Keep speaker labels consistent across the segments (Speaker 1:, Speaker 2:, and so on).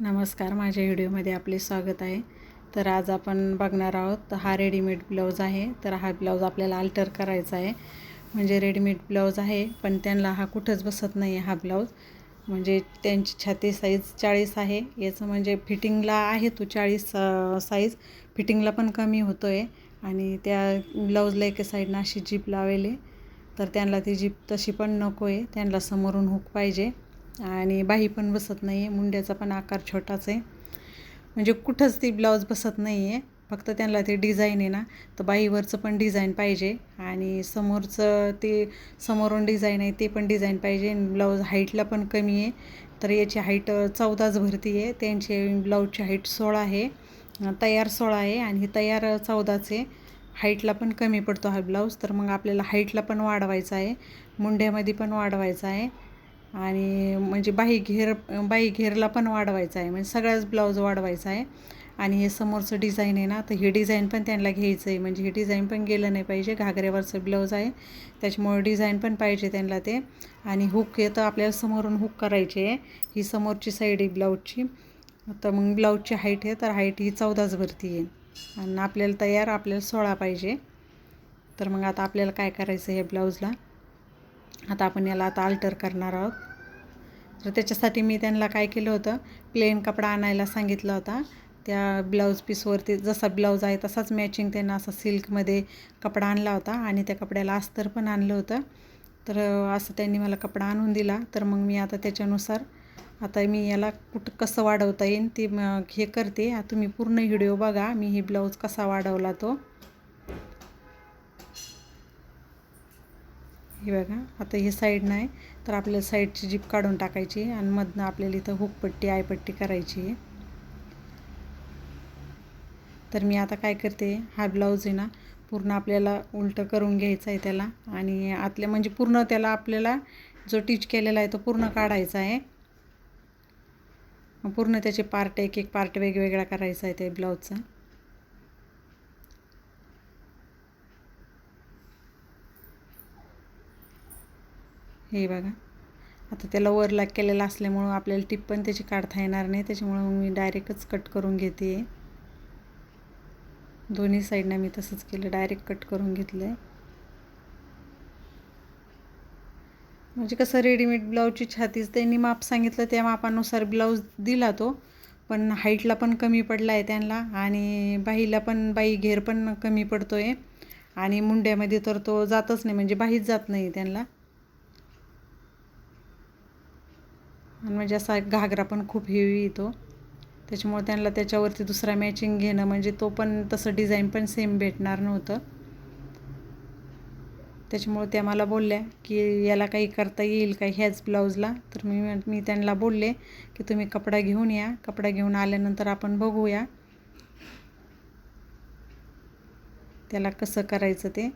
Speaker 1: नमस्कार माझ्या व्हिडिओमध्ये आपले स्वागत आहे. तर आज आपण बघणार आहोत हा रेडीमेड ब्लाऊज आहे. तर हा ब्लाऊज आपल्याला अल्टर करायचा आहे. म्हणजे रेडीमेड ब्लाऊज आहे पण त्यांना हा कुठंच बसत नाही आहे हा ब्लाऊज. म्हणजे त्यांची छाती साईज चाळीस आहे. याचं म्हणजे फिटिंगला आहे तो चाळीस साईज फिटिंगला पण कमी होतो आहे आणि त्या ब्लाऊजला एका साईडनं अशी जीप लावेले. तर त्यांना ती जीप तशी पण नको आहे त्यांना समोरून हुक पाहिजे. आणि बाही पण बसत नाही आहे मुंड्याचा पण आकार छोटाच आहे म्हणजे कुठंच ती ब्लाऊज बसत नाही आहे फक्त त्यांना ते डिझाईन आहे ना तर बाईवरचं पण डिझाईन पाहिजे. आणि समोरचं ते समोरून डिझाईन आहे ते पण डिझाईन पाहिजे. ब्लाऊज हाईटला पण कमी आहे तर याची हाईट चौदाच भरती आहे त्यांची ब्लाऊजची हाईट सोळा आहे. तयार सोळा आहे. आणि तयार चौदाच आहे. हाईटला पण कमी पडतो हा ब्लाऊज तर मग आपल्याला हाईटला पण वाढवायचा आहे. मुंड्यामध्ये पण वाढवायचा आहे. आणि म्हणजे बाही घेर बाही घेरला पण वाढवायचा आहे. म्हणजे सगळ्याच ब्लाऊज वाढवायचा आहे. आणि हे समोरचं डिझाईन आहे ना तर हे डिझाईन पण त्यांना घ्यायचं आहे म्हणजे हे डिझाईन पण गेलं नाही पाहिजे. घागऱ्यावरचं ब्लाऊज आहे. त्याच्यामुळे डिझाईन पण पाहिजे त्यांना ते. आणि हुक येतं आपल्याला समोरून हुक करायची आहे. ही समोरची साईड आहे ब्लाऊजची तर मग ब्लाऊजची हाईट आहे. तर हाईट ही चौदाच भरती आहे. आणि आपल्याला तयार आपल्याला सोळा पाहिजे. तर मग आता आपल्याला काय करायचं आहे ब्लाऊजला आता आपण याला आता अल्टर करणार आहोत. तर त्याच्यासाठी मी त्यांना काय केलं होतं प्लेन कपडा आणायला सांगितला होता. त्या ब्लाऊज पीसवरती जसा ब्लाऊज आहे तसाच मॅचिंग त्यांना असा सिल्कमध्ये कपडा आणला होता आणि त्या कपड्याला अस्तर पण आणलं होतं. तर असं त्यांनी मला कपडा आणून दिला. तर मग मी आता त्याच्यानुसार आता मी याला कुठं कसं वाढवता येईल ते हे करते. तुम्ही पूर्ण व्हिडिओ बघा. मी हे ब्लाऊज कसा वाढवला तो. हे बघा आता हे साईड नाही तर आपल्याला साईडची जीप काढून टाकायची आणि मधनं आपल्याला इथं हुकपट्टी आयपट्टी करायची. आहे तर मी आता काय करते हा ब्लाऊज आहे ना पूर्ण आपल्याला उलटं करून घ्यायचं आहे त्याला आणि आतल्या म्हणजे पूर्ण त्याला आपल्याला जो टीच केलेला आहे तो पूर्ण काढायचा आहे. पूर्ण त्याचे पार्ट एक एक पार्ट वेगवेगळा करायचा आहे त्या ब्लाऊजचा हे बघा. आता त्याला वर लॅक केलेलं असल्यामुळं आपल्याला टिप पण त्याची काढता येणार नाही. त्याच्यामुळं मी डायरेक्टच कट करून घेते. दोन्ही साईडनं मी तसंच केलं. डायरेक्ट कट करून घेतलं आहे म्हणजे कसं रेडीमेड ब्लाऊजची छातीच त्यांनी माप सांगितलं. त्या मापानुसार ब्लाऊज दिला तो. पण हाईटला पण कमी पडला आहे त्यांना आणि बाईला पण बाई घेर पण कमी पडतो आहे आणि मुंड्यामध्ये तर तो जातच नाही. म्हणजे बाहीच जात नाही त्यांना. आणि म्हणजे असा घागरा पण खूप हेवी येतो. त्याच्यामुळे त्यांना त्याच्यावरती दुसरा मॅचिंग घेणं म्हणजे तो पण तसं डिझाईन पण सेम भेटणार नव्हतं. त्याच्यामुळे त्या मला बोलल्या की याला काही करता येईल का ह्याच ब्लाऊजला तर मी मी त्यांना बोलले की तुम्ही कपडा घेऊन या. कपडा घेऊन आल्यानंतर आपण बघूया. त्याला कसं करायचं ते.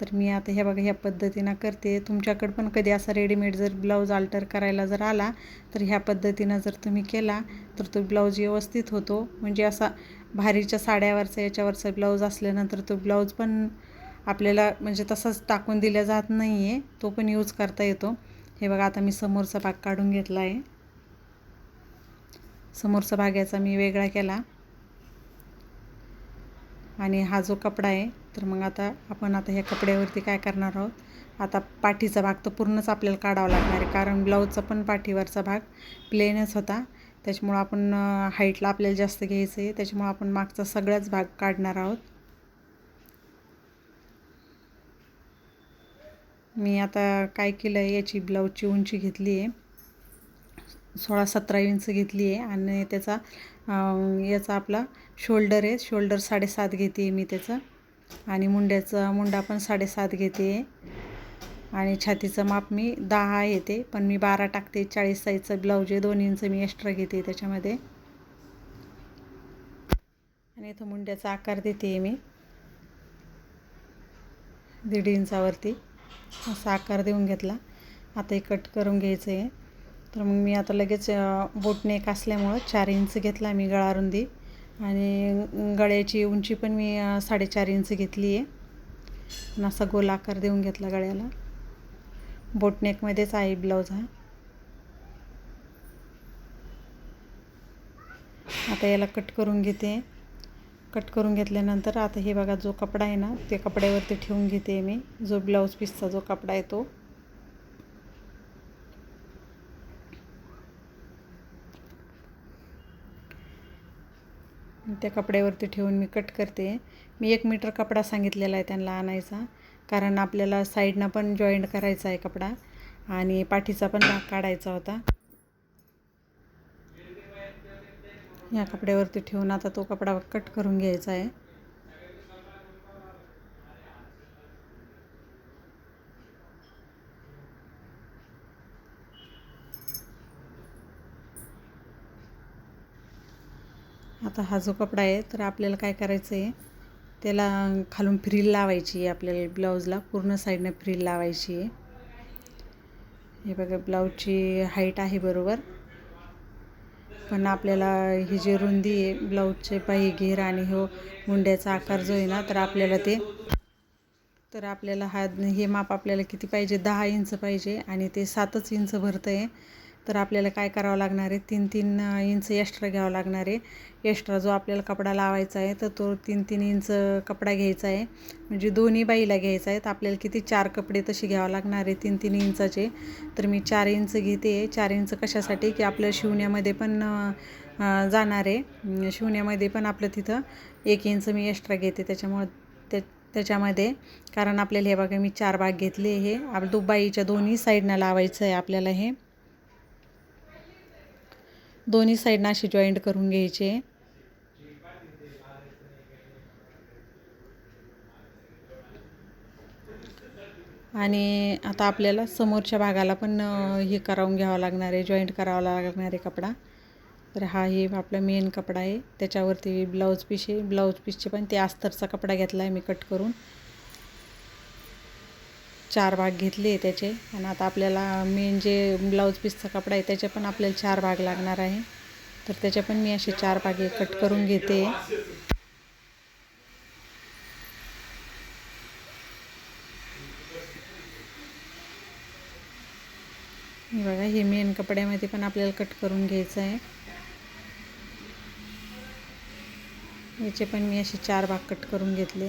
Speaker 1: तर मी आता हे बघा ह्या पद्धतीनं करते. तुमच्याकडं पण कधी असा रेडीमेड जर ब्लाऊज अल्टर करायला जर आला तर ह्या पद्धतीनं जर तुम्ही केला तर तो ब्लाऊज व्यवस्थित होतो. म्हणजे असा भारीच्या साड्यावरचा याच्यावरचा ब्लाऊज असल्यानंतर तो ब्लाऊज पण आपल्याला म्हणजे तसाच टाकून दिला जात नाही आहे तो पण यूज करता येतो. हे बघा आता मी समोरचा भाग काढून घेतला आहे समोरचा भाग याचा मी वेगळा केला. आणि हा जो कपडा आहे तर मग आता आपण आता ह्या कपड्यावरती काय करणार आहोत? आता पाठीचा भाग तर पूर्णच आपल्याला काढावा लागणार आहे कारण ब्लाऊजचा पण पाठीवरचा भाग प्लेनच होता. त्याच्यामुळं आपण हाईटला आपल्याला जास्त घ्यायचं आहे त्याच्यामुळं आपण मागचा सगळाच भाग काढणार आहोत. मी आता काय केलं आहे याची ब्लाऊजची उंची घेतली आहे. सोळा सतरा इंच घेतली आहे आणि त्याचा याचा आपला शोल्डर आहे. शोल्डर साडेसात घेते मी त्याचं. आणि मुंड्याचा मुंडा पण साडेसात घेते. आणि छातीचं माप मी दहा येते पण मी बारा टाकते. चाळीस साईजचं ब्लाऊज आहे दोन इंच मी एक्स्ट्रा घेते त्याच्यामध्ये. आणि इथं मुंड्याचा आकार देते मी. दीड इंचावरती. असा आकार देऊन घेतला. आता हे कट करून घ्यायचं आहे तर मग मी आता लगेच बोटनेक असल्यामुळं चार इंच घेतला मी गळारुंदी. आणि गळ्याची उंची पण मी साडेचार इंच घेतली आहे. असा गोल आकार देऊन घेतला गळ्याला. बोटनेकमध्येच आहे ब्लाऊज हा. आता याला कट करून घेते. कट करून घेतल्यानंतर आता हे बघा जो कपडा आहे ना ते कपड्यावरती ठेवून घेते मी. जो ब्लाऊज पीसचा जो कपडा आहे तो. त्या कपड्यावरती ठेवून मी कट करते. मी एक मीटर कपडा सांगितलेला आहे त्यांना आणायचा. कारण आपल्याला साईडनं पण जॉईंट करायचा आहे कपडा. आणि पाठीचा पण भाग काढायचा होता. या कपड्यावरती ठेवून आता तो कपडा कट करून घ्यायचा आहे. आता हा जो कपडा आहे तर आपल्याला काय करायचं आहे त्याला खालून फ्रील लावायची आहे आपल्याला ब्लाऊजला पूर्ण साईडनं फ्रील लावायची आहे. हे बघा ब्लाऊजची हाईट आहे बरोबर. पण आपल्याला ही जी रुंदी आहे ब्लाऊजचे पाही घेर आणि हो मुंड्याचा आकार जो आहे ना तर आपल्याला ते तर आपल्याला हा हे माप आपल्याला किती पाहिजे? दहा इंच पाहिजे आणि ते सातच इंच भरतं आहे तर आपल्याला काय करावं लागणार आहे? तीन तीन इंच एक्स्ट्रा घ्यावं लागणार आहे. एक्स्ट्रा जो आपल्याला कपडा लावायचा आहे तर तो तीन तीन इंच कपडा घ्यायचा आहे. म्हणजे दोन्ही बाईला घ्यायचा आहे. तर आपल्याला किती? चार कपडे तसे घ्यावं लागणार आहे तीन तीन इंचाचे. तर मी चार इंच घेते. चार इंच कशासाठी? की आपल्या शिवण्यामध्ये पण जाणार आहे. शिवण्यामध्ये पण आपलं तिथं एक इंच मी एक्स्ट्रा घेते. त्याच्यामुळं त्या त्याच्यामध्ये. कारण आपल्याला हे बघा मी चार भाग घेतले हे. आप बाईच्या दोन्ही साईडनं लावायचं आहे आपल्याला हे. दोन्ही साईडनं असे जॉईंट करून घ्यायचे. आणि आता आपल्याला समोरच्या भागाला पण हे करावून घ्यावं लागणार आहे जॉईंट करावा लागणार आहे कपडा. तर हा हे आपला मेन कपडा आहे. त्याच्यावरती ब्लाऊज पीस आहे. ब्लाऊज पीसचे पण ते अस्तरचा कपडा घेतला आहे मी कट करून. चार भाग घेतले त्याचे. आणि आता आपल्याला मेन जे ब्लाऊज पीसचा कपडा आहे त्याचे पण आपल्याला चार भाग लागणार आहे. तर त्याचे पण मी असे चार भागे कट करून घेते. बघा हे मेन कपड्यामध्ये पण आपल्याला कट करून घ्यायचं आहे. याचे पण मी असे चार भाग कट करून घेतले.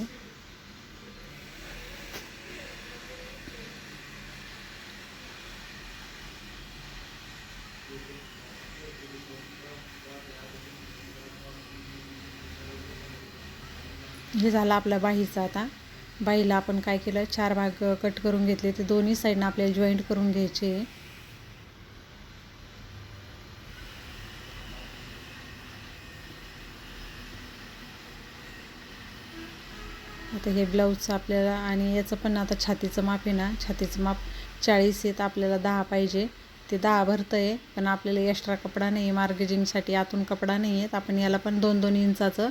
Speaker 1: हे झालं आपला बाहीचं आता. बाईला आपण काय केलं? चार भाग कट करून घेतले. ते दोन्ही साईडनं आपल्याला जॉईंट करून घ्यायचे. आता हे ब्लाऊजचं आपल्याला आणि याचं पण आता छातीचं माप आहे ना? छातीचं माप चाळीस येत आपल्याला दहा पाहिजे. ते दहा भरतं आहे पण आपल्याला एक्स्ट्रा कपडा नाही. आहे मार्गेजिंगसाठी आतून कपडा नाही आहे आपण याला पण दोन दोन इंचाचं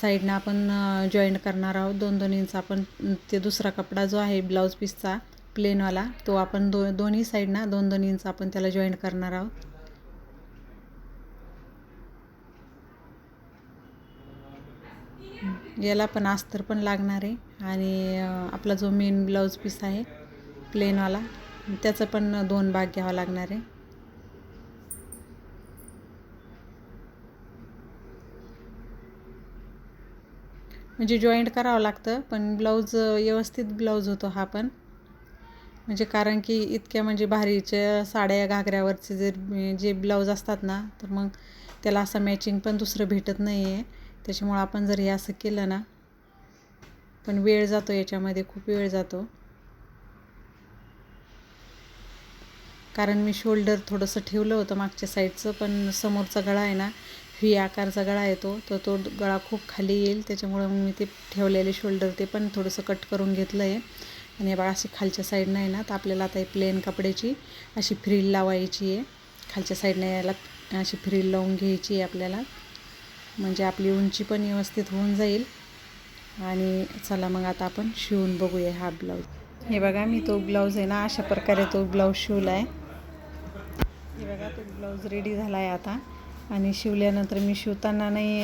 Speaker 1: साईडनं आपण जॉईंट करणार आहोत. दोन दोन इंच आपण ते दुसरा कपडा जो आहे ब्लाऊज पीसचा प्लेनवाला तो आपण दो दोन्ही साईडनं दोन दोन इंच आपण त्याला जॉईंट करणार आहोत. याला पण अस्तर पण लागणार आहे. आणि आपला जो मेन ब्लाऊज पीस आहे प्लेनवाला त्याचं पण दोन भाग घ्यावा लागणार आहे. म्हणजे जॉईंट करावं लागतं पण ब्लाऊज व्यवस्थित ब्लाऊज होतो हा पण. म्हणजे कारण की इतक्या म्हणजे भारीच्या साड्या घागऱ्यावरचे जे जे ब्लाऊज असतात ना तर मग त्याला असं मॅचिंग पण दुसरं भेटत नाही आहे त्याच्यामुळं आपण जर हे असं केलं ना पण वेळ जातो याच्यामध्ये खूप वेळ जातो. कारण मी शोल्डर थोडंसं ठेवलं होतं मागच्या साईडचं पण समोरचा गळा आहे ना व्ही आकारचा गळा येतो तर तो गळा खूप खाली येईल. त्याच्यामुळं मग मी ते ठेवलेले शोल्डर ते पण थोडंसं कट करून घेतलं आहे आणि बघा अशी खालच्या साईडनं आहे ना तर आपल्याला आता प्लेन कपड्याची अशी फ्रील लावायची आहे. खालच्या साईडनं याला अशी फ्रील लावून घ्यायची आहे आपल्याला. म्हणजे आपली उंची पण व्यवस्थित होऊन जाईल. आणि चला मग आता आपण शिवून बघूया हा ब्लाऊज हे बघा मी तो ब्लाऊज आहे ना अशा प्रकारे तो ब्लाऊज शिवला आहे हे बघा तो ब्लाऊज रेडी झाला आहे आता. आणि शिवल्यानंतर मी शिवताना नाही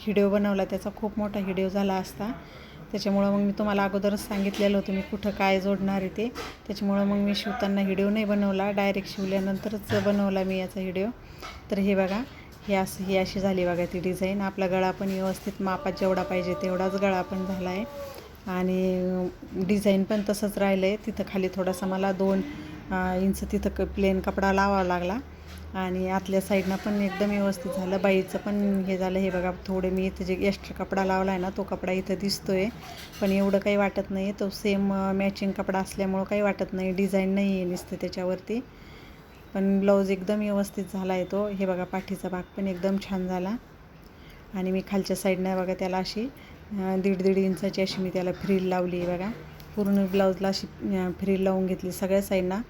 Speaker 1: हिडिओ बनवला. त्याचा खूप मोठा हिडिओ झाला असता. त्याच्यामुळं मग मी तुम्हाला अगोदरच सांगितलेलं होतं मी कुठं काय जोडणार आहे ते. त्याच्यामुळं मग मी शिवताना हिडिओ नाही बनवला. डायरेक्ट शिवल्यानंतरच बनवला मी याचा हिडिओ तर हे बघा हे असं ही अशी झाली बघा ती डिझाईन. आपला गळा पण व्यवस्थित मापात जेवढा पाहिजे तेवढाच गळा पण झाला आहे आणि डिझाईन पण तसंच राहिलं आहे तिथं खाली थोडासा मला दोन इंच तिथं क प्लेन कपडा लावावा लागला. आणि आतल्या साईडनं पण एकदम व्यवस्थित झालं. बाईचं पण हे झालं. हे बघा थोडे मी इथं जे एक्स्ट्रा कपडा लावला आहे ना तो कपडा इथं दिसतो आहे पण एवढं काही वाटत नाही तो सेम मॅचिंग कपडा असल्यामुळं काही वाटत नाही. डिझाईन नाही आहे नुसतं त्याच्यावरती. पण ब्लाऊज एकदम व्यवस्थित झाला आहे तो. हे बघा पाठीचा भाग पण एकदम छान झाला. आणि मी खालच्या साईडनं बघा त्याला अशी दीड दीड इंचाची अशी मी त्याला फ्रील लावली आहे बघा. पूर्ण ब्लाऊजला अशी फ्रील लावून घेतली सगळ्या साईडनं.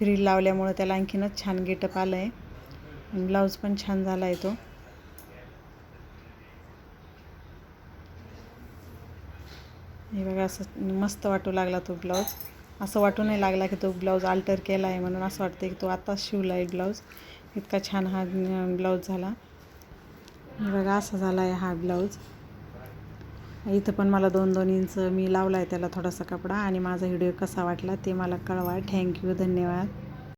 Speaker 1: फ्रील लावल्यामुळं त्याला आणखीनच छान गेटअप आलं आहे ब्लाऊज पण छान झाला आहे तो. हे बघा असं मस्त वाटू लागला तो ब्लाऊज. असं वाटू नाही लागला की तो ब्लाऊज अल्टर केला आहे म्हणून असं वाटतं की तो आत्ताच शिवला आहे ब्लाऊज. इतका छान हा ब्लाऊज झाला. हे बघा असा झाला आहे हा ब्लाऊज. इथं पण मला दोन दोन इंच मी लावला आहे त्याला थोडासा कपडा आणि माझा व्हिडिओ कसा वाटला ते मला कळवा. थँक्यू धन्यवाद.